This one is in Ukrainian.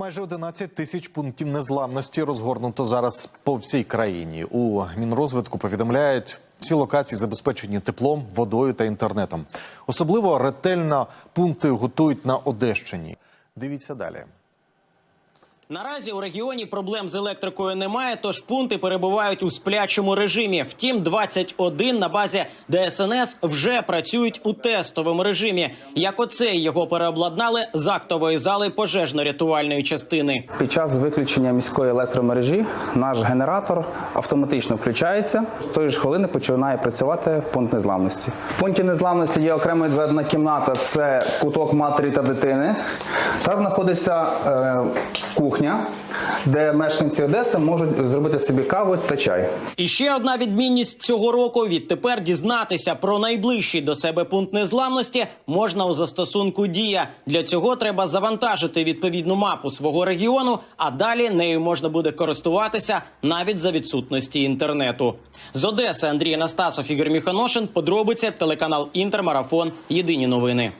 Майже 11 тисяч пунктів незламності розгорнуто зараз по всій країні. У Мінрозвитку повідомляють, всі локації забезпечені теплом, водою та інтернетом. Особливо ретельно пункти готують на Одещині. Дивіться далі. Наразі у регіоні проблем з електрикою немає, тож пункти перебувають у сплячому режимі. Втім, 21 на базі ДСНС вже працюють у тестовому режимі. Як оцей його переобладнали з актової зали пожежно-рятувальної частини. Під час виключення міської електромережі наш генератор автоматично включається. З тої ж хвилини починає працювати пункт незламності. В пункті незламності є окремо відведена кімната, це куток матері та дитини. Та знаходиться е, кухня, де мешканці Одеси можуть зробити собі каву та чай. І ще одна відмінність цього року: відтепер дізнатися про найближчий до себе пункт незламності можна у застосунку Дія. Для цього треба завантажити відповідну мапу свого регіону, а далі нею можна буде користуватися навіть за відсутності інтернету. З Одеси Андрій Анастасов, Ігор Міханошин. Подробиці телеканал Інтермарафон. Єдині новини.